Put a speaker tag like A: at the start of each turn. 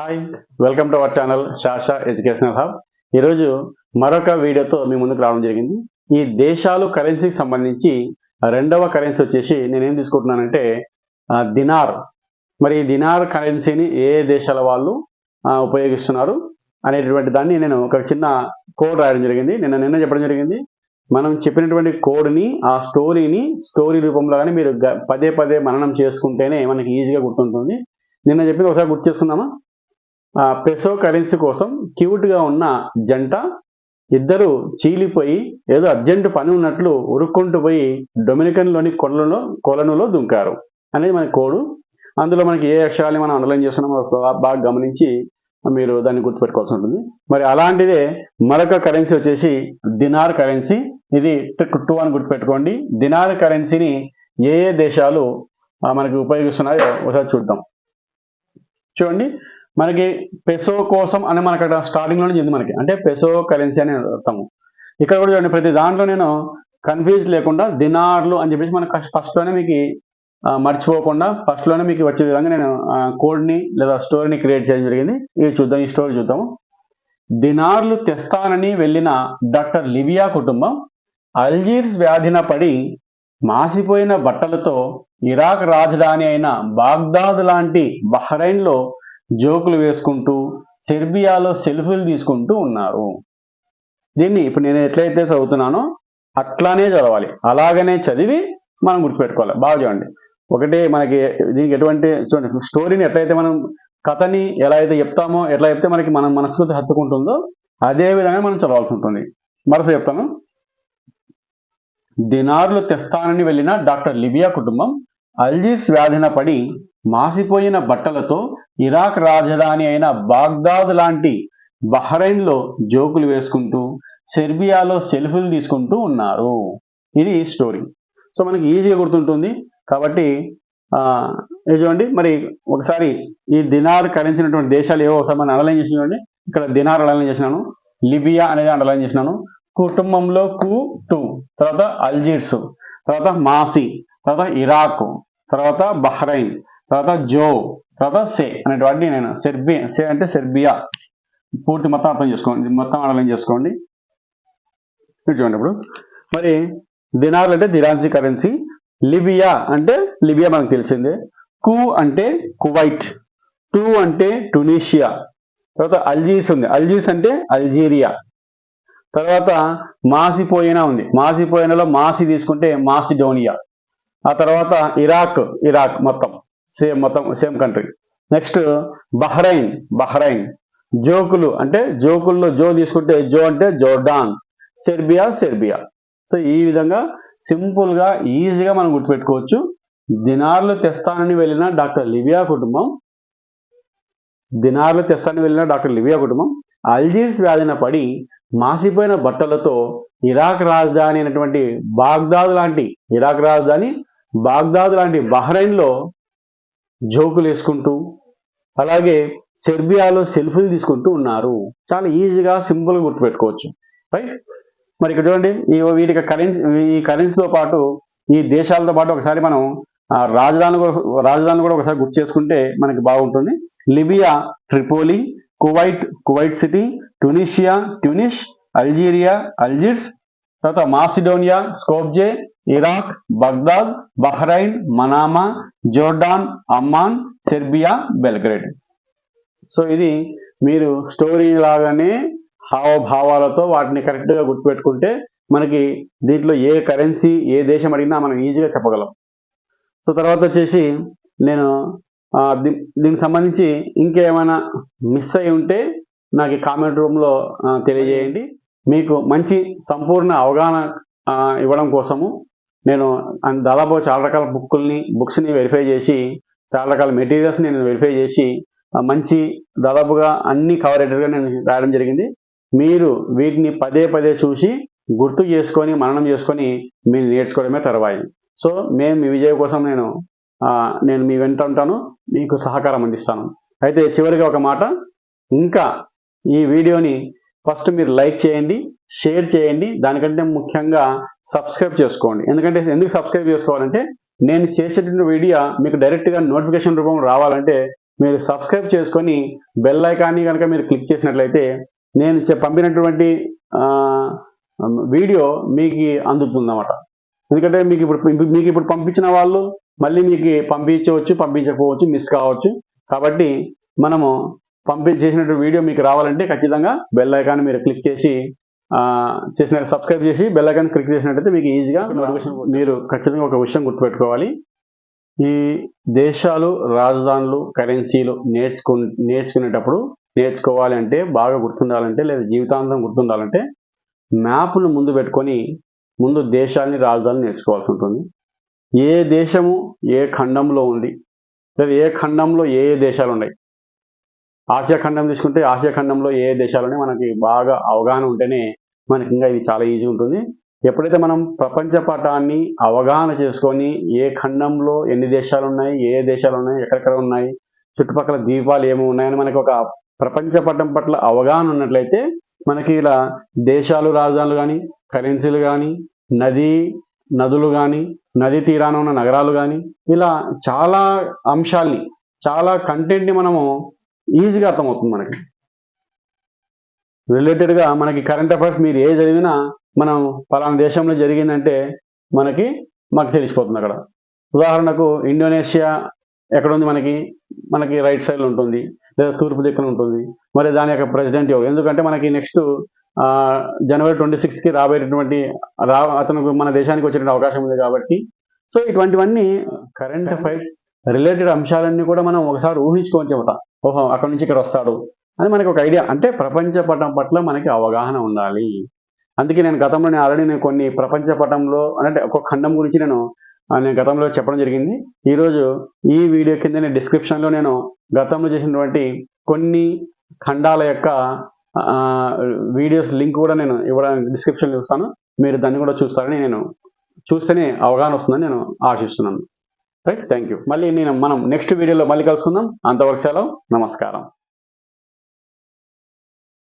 A: Hi welcome to our channel Shasha educational hub ఈరోజు మరొక వీడియోతో మీ ముందుకు రావడం జరిగింది. ఈ దేశాలు కరెన్సీకి సంబంధించి రెండవ కరెన్సీ వచ్చేసి నేనేం తీసుకుంటున్నానంటే దినార్ మరి ఈ దినార్ కరెన్సీని ఏ దేశాల వాళ్ళు ఉపయోగిస్తున్నారు అనేటటువంటి దాన్ని నేను ఒక చిన్న కోడ్ రాయడం జరిగింది. నిన్న నిన్న చెప్పడం జరిగింది. మనం చెప్పినటువంటి కోడ్ని ఆ స్టోరీని స్టోరీ రూపంలో కానీ మీరు పదే పదే మననం చేసుకుంటేనే మనకి ఈజీగా గుర్తుంటుంది. నిన్న చెప్పింది ఒకసారి గుర్తు చేసుకుందామా? పెసో కరెన్సీ కోసం క్యూట్గా ఉన్న జంట ఇద్దరు చీలిపోయి ఏదో అర్జెంట్ పని ఉన్నట్లు ఉరుక్కుంటూ పోయి డొమినికన్లోని కొలను కొలనులో దుంకారు. అనేది మన కోడు. అందులో మనకి ఏ అక్షరాన్ని మనం అండర్లైన్ చేస్తున్నామో బాగా గమనించి మీరు దాన్ని గుర్తుపెట్టుకోవాల్సి ఉంటుంది. మరి అలాంటిదే మరొక కరెన్సీ వచ్చేసి దినార్ కరెన్సీ. ఇది ట్రిక్ టూ అని గుర్తుపెట్టుకోండి. దినార్ కరెన్సీని ఏ ఏ దేశాలు మనకి ఉపయోగిస్తున్నాయో ఒకసారి చూద్దాం. చూడండి. మనకి పెసో కోసం అని మనకి అక్కడ స్టార్టింగ్లోనే చెంది మనకి. అంటే పెసో కరెన్సీ అని అర్థము. ఇక్కడ కూడా చూడండి ప్రతి దాంట్లో నేను కన్ఫ్యూజ్ లేకుండా దినార్లు అని చెప్పేసి మనకు ఫస్ట్లోనే మీకు మర్చిపోకుండా ఫస్ట్లోనే మీకు వచ్చే విధంగా నేను కోడ్ని లేదా స్టోరీని క్రియేట్ చేయడం జరిగింది. ఇది చూద్దాం ఈ స్టోరీ చూద్దాం దినార్లు తెస్తానని వెళ్ళిన డాక్టర్ లివియా కుటుంబం అల్జీర్స్ వ్యాధిన పడి మాసిపోయిన బట్టలతో ఇరాక్ రాజధాని అయిన బాగ్దాద్ లాంటి బహ్రైన్లో జోకులు వేసుకుంటూ సెర్బియాలో సెల్ఫీలు తీసుకుంటూ ఉన్నారు. దీన్ని ఇప్పుడు నేను ఎట్లయితే చదువుతున్నానో అట్లానే చదవాలి. అలాగనే చదివి మనం గుర్తుపెట్టుకోవాలి. బాగా చూడండి. ఒకటే మనకి దీనికి ఎటువంటి చూడండి స్టోరీని ఎట్లయితే మనం కథని ఎలా అయితే చెప్తామో ఎట్లా చెప్తే మనకి మనం మనస్ఫూర్తి హత్తుకుంటుందో అదే విధంగా మనం చదవాల్సి ఉంటుంది. మరొక చెప్తాను. దినార్లు తెస్తానని వెళ్ళిన డాక్టర్ లిబియా కుటుంబం అల్జీస్ వ్యాధిన పడి మాసిపోయిన బట్టలతో ఇరాక్ రాజధాని అయిన బాగ్దాద్ లాంటి బహ్రైన్లో జోకులు వేసుకుంటూ సెర్బియాలో సెల్ఫీలు తీసుకుంటూ ఉన్నారు. ఇది స్టోరీ. సో మనకి ఈజీగా గుర్తుంటుంది. కాబట్టి చూడండి. మరి ఒకసారి ఈ దినార్ కరెన్సినటువంటి దేశాలు ఏవో ఒకసారి మనం అనలైన్ చేసి చూడండి. ఇక్కడ దినార్ అనలైన్ చేసినాను. లిబియా అనేది అండర్లైన్ చేసినాను. కుటుంబంలో కు టూ తర్వాత అల్జీర్స్ తర్వాత మాసి తర్వాత ఇరాక్ తర్వాత బహ్రైన్ తర్వాత జో తర్వాత సే అనేటువంటి నేను సెర్బియా సే అంటే సెర్బియా. పూర్తి మొత్తం అర్థం చేసుకోండి మొత్తం అర్థం చేసుకోండి. చూడండి ఇప్పుడు. మరి దినార్లు అంటే దిరాన్సీ కరెన్సీ లిబియా అంటే లిబియా మనకు తెలిసిందే. కు అంటే కువైట్ టూ అంటే టునీషియా. తర్వాత అల్జీస్ ఉంది. అల్జీస్ అంటే అల్జీరియా. తర్వాత మాసిపోయినా ఉంది. మాసిపోయినలో మాసి తీసుకుంటే మాసిడోనియా. ఆ తర్వాత ఇరాక్ ఇరాక్ మొత్తం. సేమ్ మొత్తం same country. Next Bahrain Bahrain. జోకులు అంటే జోకుల్లో జో తీసుకుంటే జో అంటే జోర్డాన్. Serbia Serbia. సో ఈ విధంగా సింపుల్గా ఈజీగా మనం గుర్తుపెట్టుకోవచ్చు. దినార్లు తెస్తానని వెళ్ళిన డాక్టర్ లివియా కుటుంబం దినార్లు తెస్తానని వెళ్ళిన డాక్టర్ లివియా కుటుంబం అల్జీర్స్ వ్యాధిన పడి మాసిపోయిన బట్టలతో ఇరాక్ రాజధాని అయినటువంటి బాగ్దాద్ లాంటి ఇరాక్ రాజధాని బాగ్దాద్ లాంటి బహ్రైన్లో జోకులు వేసుకుంటూ అలాగే సెర్బియాలో సెల్ఫీలు తీసుకుంటూ ఉన్నారు. చాలా ఈజీగా సింపుల్గా గుర్తుపెట్టుకోవచ్చు. రైట్ మరి ఇక్కడ చూడండి ఈ వీటికి కరెన్సీ ఈ కరెన్సీతో పాటు ఈ దేశాలతో పాటు ఒకసారి మనం ఆ రాజధాని కూడా- రాజధాని కూడా ఒకసారి గుర్తు చేసుకుంటే మనకి బాగుంటుంది. Libya Tripoli Kuwait Kuwait City Tunisia Tunis Algeria Algiers తర్వాత Macedonia Skopje Iraq Baghdad Bahrain Manama Jordan Amman Serbia Belgrade. So ఇది మీరు స్టోరీ లాగానే హావభావాలతో వాటిని కరెక్ట్గా గుర్తుపెట్టుకుంటే మనకి దీంట్లో ఏ కరెన్సీ ఏ దేశం అడిగినా మనం ఈజీగా చెప్పగలం. సో తర్వాత వచ్చేసి నేను దీ- దీనికి సంబంధించి ఇంకేమైనా మిస్ అయి ఉంటే నాకు కామెంట్ రూమ్లో తెలియజేయండి. మీకు మంచి సంపూర్ణ అవగాహన ఇవ్వడం కోసము నేను దాదాపు చాలా రకాల బుక్కుల్ని బుక్స్ని వెరిఫై చేసి చాలా రకాల మెటీరియల్స్ని నేను వెరిఫై చేసి మంచి దాదాపుగా అన్ని కవరేటర్గా నేను రాయడం జరిగింది. మీరు వీటిని పదే పదే చూసి గుర్తు చేసుకొని మననం చేసుకొని మీరు నేర్చుకోవడమే తర్వాయి. సో మేము మీ విజయం కోసం నేను నేను మీ వెంట ఉంటాను. మీకు సహకారం అందిస్తాను. అయితే చివరిగా ఒక మాట. ఇంకా ఈ వీడియోని ఫస్ట్ మీరు లైక్ చేయండి షేర్ చేయండి దానికంటే ముఖ్యంగా సబ్స్క్రైబ్ చేసుకోండి. ఎందుకంటే ఎందుకు సబ్స్క్రైబ్ చేసుకోవాలంటే నేను చేసేటువంటి వీడియో మీకు డైరెక్ట్గా నోటిఫికేషన్ రూపంలో రావాలంటే మీరు సబ్స్క్రైబ్ చేసుకొని బెల్ ఐకాన్ని కనుక మీరు క్లిక్ చేసినట్లయితే నేను చె- పంపినటువంటి వీడియో మీకు అందుతుందన్నమాట. ఎందుకంటే మీకు ఇప్పుడు మీకు ఇప్పుడు పంపించిన వాళ్ళు మళ్ళీ మీకు పంపించవచ్చు పంపించకపోవచ్చు మిస్ కావచ్చు. కాబట్టి మనము పంపి చేసినటువంటి వీడియో మీకు రావాలంటే ఖచ్చితంగా బెల్ ఐకాన్ మీరు క్లిక్ చేసి చేసిన సబ్స్క్రైబ్ చేసి బెల్ ఐకాన్ క్లిక్ చేసినట్టయితే మీకు ఈజీగా నోటిఫికేషన్ మీరు ఖచ్చితంగా ఒక విషయం గుర్తుపెట్టుకోవాలి. ఈ దేశాలు రాజధానులు కరెన్సీలు నేర్చుకు నేర్చుకునేటప్పుడు నేర్చుకోవాలి అంటే బాగా గుర్తుండాలంటే లేదా జీవితాంతం గుర్తుండాలంటే మ్యాప్ను ముందు పెట్టుకొని ముందు దేశాన్ని రాజధానులు నేర్చుకోవాల్సి ఉంటుంది. ఏ దేశము ఏ ఖండంలో ఉంది? లేదా ఏ ఖండంలో ఏ ఏ దేశాలు ఉన్నాయి? ఆసియా ఖండం తీసుకుంటే ఆసియా ఖండంలో ఏ ఏ మనకి బాగా అవగాహన ఉంటేనే మనకి ఇంకా ఇది చాలా ఈజీ ఉంటుంది. ఎప్పుడైతే మనం ప్రపంచ పటాన్ని అవగాహన చేసుకొని ఏ ఖండంలో ఎన్ని దేశాలు ఉన్నాయి ఏ దేశాలు ఉన్నాయి ఎక్కడెక్కడ ఉన్నాయి చుట్టుపక్కల ద్వీపాలు ఏమి ఉన్నాయని మనకి ఒక ప్రపంచ పటం పట్ల అవగాహన ఉన్నట్లయితే మనకి ఇలా దేశాలు రాజధానులు కానీ కరెన్సీలు కానీ నది నదులు కానీ నదీ తీరాన ఉన్న నగరాలు కానీ ఇలా చాలా అంశాల్ని చాలా కంటెంట్ని మనము ఈజీగా అర్థమవుతుంది మనకి. రిలేటెడ్గా మనకి కరెంట్ అఫైర్స్ మీరు ఏ చదివినా మనం పలానా దేశంలో జరిగిందంటే మనకి మాకు తెలిసిపోతుంది అక్కడ. ఉదాహరణకు ఇండోనేషియా ఎక్కడ ఉంది మనకి? మనకి రైట్ సైడ్లో ఉంటుంది లేదా తూర్పు దిక్కున ఉంటుంది. మరి దాని యొక్క ప్రెసిడెంట్ ఎవరు? ఎందుకంటే మనకి నెక్స్ట్ జనవరి ట్వంటీ సిక్స్త్కి రాబోయేటటువంటి రా అతను మన దేశానికి వచ్చేటువంటి అవకాశం ఉంది కాబట్టి. సో ఇటువంటివన్నీ కరెంట్ అఫైర్స్ రిలేటెడ్ అంశాలన్నీ కూడా మనం ఒకసారి ఊహించుకోవచ్చు చెబుతాం. ఓహో అక్కడ నుంచి ఇక్కడ వస్తాడు అని మనకు ఒక ఐడియా. అంటే ప్రపంచ పటం పట్ల మనకి అవగాహన ఉండాలి. అందుకే నేను గతంలో నేను ఆల్రెడీ నేను కొన్ని ప్రపంచ పటంలో అంటే ఒక ఖండం గురించి నేను నేను గతంలో చెప్పడం జరిగింది. ఈరోజు ఈ వీడియో కింద నేను డిస్క్రిప్షన్లో నేను గతంలో చేసినటువంటి కొన్ని ఖండాల యొక్క వీడియోస్ లింక్ కూడా నేను ఇవ్వడానికి డిస్క్రిప్షన్లో ఇస్తాను. మీరు దాన్ని కూడా చూస్తారని నేను చూస్తేనే అవగాహన వస్తుందని నేను ఆశిస్తున్నాను. రైట్ థ్యాంక్ యూ మళ్ళీ నేను మనం నెక్స్ట్ వీడియోలో మళ్ళీ కలుసుకుందాం. అంతవరకు సెలవు. నమస్కారం.